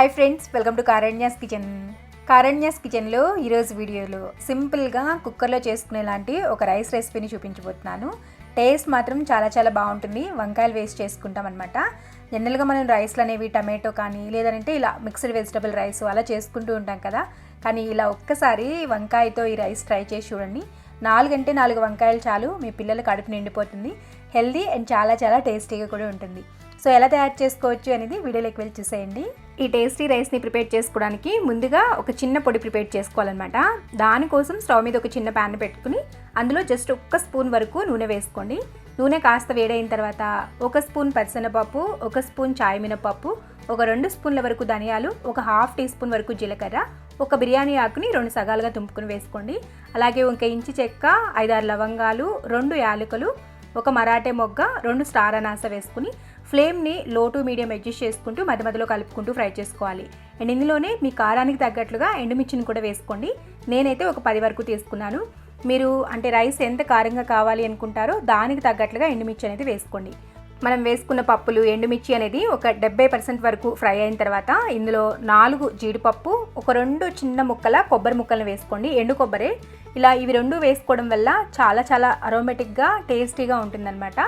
Hi friends welcome to Karanya's kitchen Karanya's కిచెన్లో ఈరోజు వీడియోలో సింపుల్గా కుక్కర్లో చేసుకునేలాంటి ఒక రైస్ రెసిపీని చూపించబోతున్నాను. టేస్ట్ మాత్రం చాలా చాలా బాగుంటుంది. వంకాయలు వేస్ట్ చేసుకుంటాం అనమాట జనరల్గా మనం రైస్లు అనేవి టమాటో కానీ లేదంటే ఇలా మిక్స్డ్ వెజిటబుల్ రైస్ అలా చేసుకుంటూ ఉంటాం కదా. కానీ ఇలా ఒక్కసారి వంకాయతో ఈ రైస్ ట్రై చేసి చూడండి. నాలుగంటే నాలుగు వంకాయలు చాలు మీ పిల్లల కడుపు నిండిపోతుంది. హెల్దీ అండ్ చాలా చాలా టేస్టీగా కూడా ఉంటుంది. సో ఎలా తయారు చేసుకోవచ్చు అనేది వీడియోలోకి వెళ్ళి చూసేయండి. ఈ టేస్టీ రైస్ని ప్రిపేర్ చేసుకోవడానికి ముందుగా ఒక చిన్న పొడి ప్రిపేర్ చేసుకోవాలన్నమాట. దానికోసం స్టవ్ మీద ఒక చిన్న ప్యాన్ పెట్టుకుని అందులో జస్ట్ ఒక్క స్పూన్ వరకు నూనె వేసుకోండి. నూనె కాస్త వేడైన తర్వాత ఒక స్పూన్ పచ్చిశనగపప్పు ఒక స్పూన్ చాయ్ మినపప్పు ఒక రెండు స్పూన్ల వరకు ధనియాలు ఒక హాఫ్ టీ స్పూన్ వరకు జీలకర్ర ఒక బిర్యానీ ఆకుని రెండు సగాలుగా తుంపుకుని వేసుకోండి. అలాగే ఒక ఇంచి చెక్క ఐదారు లవంగాలు రెండు యాలకులు ఒక మరాఠే మొగ్గ రెండు స్టార్ అనాస వేసుకుని ఫ్లేమ్ని లో టు మీడియం అడ్జస్ట్ చేసుకుంటూ మధ్య మధ్యలో కలుపుకుంటూ ఫ్రై చేసుకోవాలి. అండ్ ఇందులోనే మీ కారానికి తగ్గట్లుగా ఎండుమిర్చిని కూడా వేసుకోండి. నేనైతే ఒక పది వరకు తీసుకున్నాను. మీరు అంటే రైస్ ఎంత కారంగా కావాలి అనుకుంటారో దానికి తగ్గట్లుగా ఎండుమిర్చి అనేది వేసుకోండి. మనం వేసుకున్న పప్పులు ఎండుమిర్చి అనేది ఒక డెబ్బై పర్సెంట్ వరకు ఫ్రై అయిన తర్వాత ఇందులో నాలుగు జీడిపప్పు ఒక రెండు చిన్న ముక్కల కొబ్బరి ముక్కలను వేసుకోండి. ఎండు కొబ్బరి. ఇలా ఇవి రెండు వేసుకోవడం వల్ల చాలా చాలా అరోమెటిక్గా టేస్టీగా ఉంటుందన్నమాట.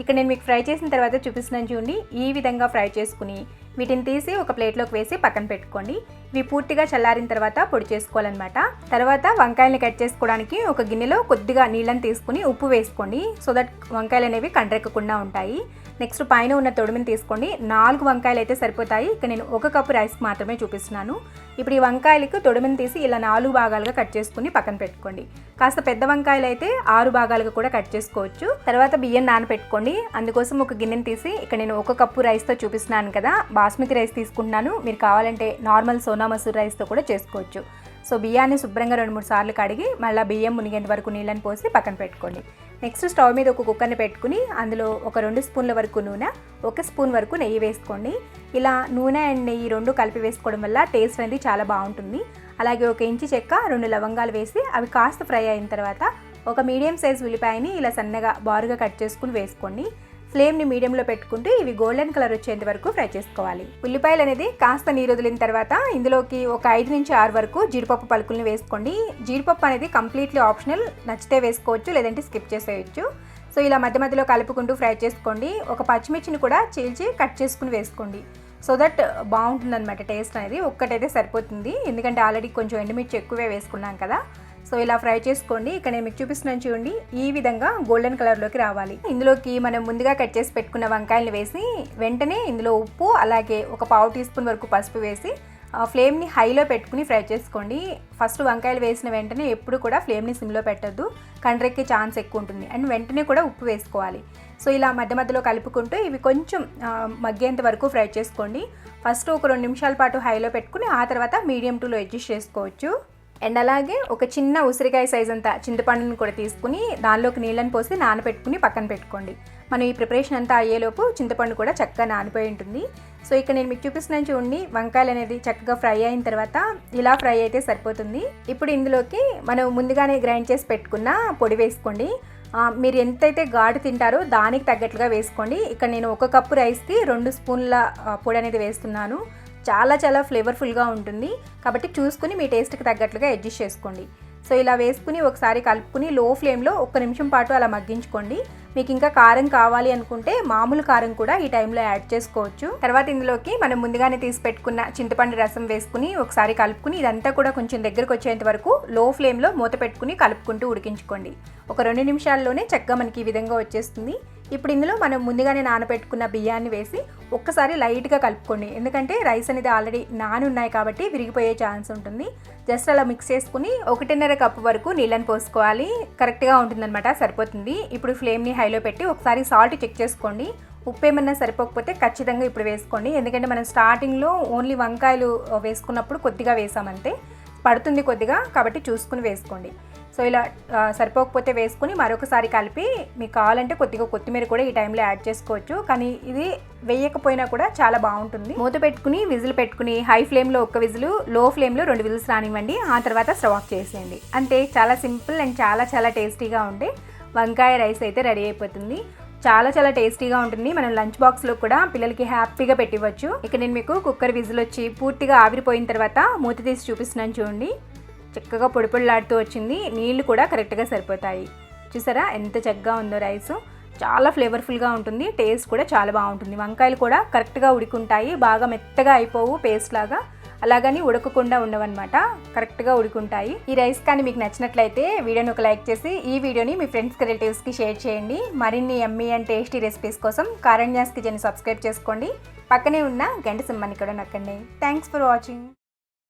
ఇక్కడ నేను మీకు ఫ్రై చేసిన తర్వాత చూపిస్తున్నాను చూడండి. ఈ విధంగా ఫ్రై చేసుకుని వీటిని తీసి ఒక ప్లేట్లోకి వేసి పక్కన పెట్టుకోండి. ఇవి పూర్తిగా చల్లారిన తర్వాత పొడి చేసుకోవాలన్నమాట. తర్వాత వంకాయల్ని కట్ చేసుకోవడానికి ఒక గిన్నెలో కొద్దిగా నీళ్ళని తీసుకుని ఉప్పు వేసుకోండి. సో దట్ వంకాయలు అనేవి కండ్రెక్కకుండా ఉంటాయి. నెక్స్ట్ పైన ఉన్న తొడిమిని తీసుకోండి. నాలుగు వంకాయలు అయితే సరిపోతాయి. ఇక నేను ఒక కప్పు రైస్కి మాత్రమే చూపిస్తున్నాను. ఇప్పుడు ఈ వంకాయలకు తొడిమిని తీసి ఇలా నాలుగు భాగాలుగా కట్ చేసుకుని పక్కన పెట్టుకోండి. కాస్త పెద్ద వంకాయలు అయితే ఆరు భాగాలుగా కూడా కట్ చేసుకోవచ్చు. తర్వాత బియ్యం నానపెట్టుకోండి. అందుకోసం ఒక గిన్నెని తీసి ఇక్కడ నేను ఒక కప్పు రైస్తో చూపిస్తున్నాను కదా. బాస్మతి రైస్ తీసుకుంటున్నాను. మీరు కావాలంటే నార్మల్ సోనా మసూర్ రైస్తో కూడా చేసుకోవచ్చు. సో బియ్యాన్ని శుభ్రంగా రెండు మూడు సార్లు కడిగి మళ్ళీ బియ్యం మునిగేంత వరకు నీళ్ళని పోసి పక్కన పెట్టుకోండి. నెక్స్ట్ స్టవ్ మీద ఒక కుక్కర్ని పెట్టుకుని అందులో ఒక రెండు స్పూన్ల వరకు నూనె ఒక స్పూన్ వరకు నెయ్యి వేసుకోండి. ఇలా నూనె అండ్ నెయ్యి రెండు కలిపి వేసుకోవడం వల్ల టేస్ట్ అనేది చాలా బాగుంటుంది. అలాగే ఒక ఇంచి చెక్క రెండు లవంగాలు వేసి అవి కాస్త ఫ్రై అయిన తర్వాత ఒక మీడియం సైజ్ ఉల్లిపాయని ఇలా సన్నగా బారుగా కట్ చేసుకుని వేసుకోండి. ఫ్లేమ్ని మీడియంలో పెట్టుకుంటూ ఇవి గోల్డెన్ కలర్ వచ్చేంత వరకు ఫ్రై చేసుకోవాలి. ఉల్లిపాయలు అనేది కాస్త నీరు వదిలిన తర్వాత ఇందులోకి ఒక ఐదు నుంచి ఆరు వరకు జీడిపప్పు పలుకుల్ని వేసుకోండి. జీడిపప్పు అనేది కంప్లీట్లీ ఆప్షనల్ నచ్చితే వేసుకోవచ్చు లేదంటే స్కిప్ చేసేయచ్చు. సో ఇలా మధ్య మధ్యలో కలుపుకుంటూ ఫ్రై చేసుకోండి. ఒక పచ్చిమిర్చిని కూడా చీల్చి కట్ చేసుకుని వేసుకోండి. సో దట్ బాగుంటుంది అనమాట టేస్ట్ అనేది. ఒక్కటైతే సరిపోతుంది. ఎందుకంటే ఆల్రెడీ కొంచెం ఎండుమిర్చి ఎక్కువే వేసుకున్నాం కదా. సో ఇలా ఫ్రై చేసుకోండి. ఇక్కడ నేను మీకు చూపిస్తున్నాను చూడండి. ఈ విధంగా గోల్డెన్ కలర్లోకి రావాలి. ఇందులోకి మనం ముందుగా కట్ చేసి పెట్టుకున్న వంకాయలు వేసి వెంటనే ఇందులో ఉప్పు అలాగే ఒక పావు టీ స్పూన్ వరకు పసుపు వేసి ఫ్లేమ్ని హైలో పెట్టుకుని ఫ్రై చేసుకోండి. ఫస్ట్ వంకాయలు వేసిన వెంటనే ఎప్పుడు కూడా ఫ్లేమ్ని సిమ్లో పెట్టద్దు. కండ్రెక్కే ఛాన్స్ ఎక్కువ ఉంటుంది. అండ్ వెంటనే కూడా ఉప్పు వేసుకోవాలి. సో ఇలా మధ్య మధ్యలో కలుపుకుంటూ ఇవి కొంచెం మగ్గేంత వరకు ఫ్రై చేసుకోండి. ఫస్ట్ ఒక రెండు నిమిషాల పాటు హైలో పెట్టుకుని ఆ తర్వాత మీడియం టూలో అడ్జస్ట్ చేసుకోవచ్చు. అండ్ అలాగే ఒక చిన్న ఉసిరికాయ సైజ్ అంతా చింతపండుని కూడా తీసుకుని దానిలోకి నీళ్ళని పోసి నానబెట్టుకుని పక్కన పెట్టుకోండి. మనం ఈ ప్రిపరేషన్ అంతా అయ్యేలోపు చింతపండు కూడా చక్కగా నానిపోయి ఉంటుంది. సో ఇక్కడ నేను మీకు చూపిస్తున్నాను చూడండి వంకాయలు అనేది చక్కగా ఫ్రై అయిన తర్వాత ఇలా ఫ్రై అయితే సరిపోతుంది. ఇప్పుడు ఇందులోకి మనం ముందుగానే గ్రైండ్ చేసి పెట్టుకున్న పొడి వేసుకోండి. మీరు ఎంతైతే ఘాటు తింటారో దానికి తగ్గట్లుగా వేసుకోండి. ఇక్కడ నేను ఒక కప్పు రైస్కి రెండు స్పూన్ల పొడి అనేది వేస్తున్నాను. చాలా చాలా ఫ్లేవర్ఫుల్గా ఉంటుంది. కాబట్టి చూసుకుని మీ టేస్ట్కి తగ్గట్లుగా అడ్జస్ట్ చేసుకోండి. సో ఇలా వేసుకుని ఒకసారి కలుపుకుని లో ఫ్లేమ్లో ఒక్క నిమిషం పాటు అలా మగ్గించుకోండి. మీకు ఇంకా కారం కావాలి అనుకుంటే మామూలు కారం కూడా ఈ టైంలో యాడ్ చేసుకోవచ్చు. తర్వాత ఇందులోకి మనం ముందుగానే తీసి పెట్టుకున్న చింతపండు రసం వేసుకుని ఒకసారి కలుపుకుని ఇదంతా కూడా కొంచెం దగ్గరకు వచ్చేంత వరకు లో ఫ్లేమ్లో మూత పెట్టుకుని కలుపుకుంటూ ఉడికించుకోండి. ఒక రెండు నిమిషాల్లోనే చక్కగా మనకి ఈ విధంగా వచ్చేస్తుంది. ఇప్పుడు ఇందులో మనం ముందుగానే నానబెట్టుకున్న బియ్యాన్ని వేసి ఒక్కసారి లైట్గా కలుపుకోండి. ఎందుకంటే రైస్ అనేది ఆల్రెడీ నాని ఉన్నాయి కాబట్టి విరిగిపోయే ఛాన్స్ ఉంటుంది. జస్ట్ అలా మిక్స్ చేసుకుని ఒకటిన్నర కప్పు వరకు నీళ్ళని పోసుకోవాలి. కరెక్ట్గా ఉంటుందన్నమాట సరిపోతుంది. ఇప్పుడు ఫ్లేమ్ని హైలో పెట్టి ఒకసారి సాల్ట్ చెక్ చేసుకోండి. ఉప్పు ఏమన్నా సరిపోకపోతే ఖచ్చితంగా ఇప్పుడు వేసుకోండి. ఎందుకంటే మనం స్టార్టింగ్లో ఓన్లీ వంకాయలు వేసుకున్నప్పుడు కొద్దిగా వేసామంతే. పడుతుంది కొద్దిగా కాబట్టి చూసుకుని వేసుకోండి. సో ఇలా సరిపోకపోతే వేసుకుని మరొకసారి కలిపి మీకు కావాలంటే కొద్దిగా కొత్తిమీర కూడా ఈ టైంలో యాడ్ చేసుకోవచ్చు. కానీ ఇది వేయకపోయినా కూడా చాలా బాగుంటుంది. మూత పెట్టుకుని విజిల్ పెట్టుకుని హై ఫ్లేమ్లో ఒక విజిల్లో ఫ్లేమ్లో రెండు విజిల్స్ రానివ్వండి. ఆ తర్వాత స్టవ్ ఆఫ్ చేసేయండి. అంతే చాలా సింపుల్ అండ్ చాలా చాలా టేస్టీగా ఉండే వంకాయ రైస్ అయితే రెడీ అయిపోతుంది. చాలా చాలా టేస్టీగా ఉంటుంది. మనం లంచ్ బాక్స్లో కూడా పిల్లలకి హ్యాపీగా పెట్టివ్వచ్చు. ఇక నేను మీకు కుక్కర్ విజిల్ వచ్చి పూర్తిగా ఆవిరిపోయిన తర్వాత మూత తీసి చూపిస్తున్నాను చూడండి. చక్కగా పొడి పొడిలాడుతూ వచ్చింది. నీళ్ళు కూడా కరెక్ట్గా సరిపోతాయి. చూసారా? ఎంత చక్కగా ఉందో రైస్. చాలా ఫ్లేవర్ఫుల్గా ఉంటుంది. టేస్ట్ కూడా చాలా బాగుంటుంది. వంకాయలు కూడా కరెక్ట్గా ఉడికుంటాయి. బాగా మెత్తగా అయిపోవు పేస్ట్ లాగా. అలాగని ఉడకకుండా ఉండవన్నమాట. కరెక్ట్గా ఉడుకుంటాయి. ఈ రైస్ కానీ మీకు నచ్చినట్లయితే వీడియోని ఒక లైక్ చేసి ఈ వీడియోని మీ ఫ్రెండ్స్కి రిలేటివ్స్కి షేర్ చేయండి. మరిన్ని ఎమ్మీ అండ్ టేస్టీ రెసిపీస్ కోసం కారణ్యాస్ కిచెన్ సబ్స్క్రైబ్ చేసుకోండి. పక్కనే ఉన్న గంట సింహాన్ని కూడా నక్కండి. Thanks for watching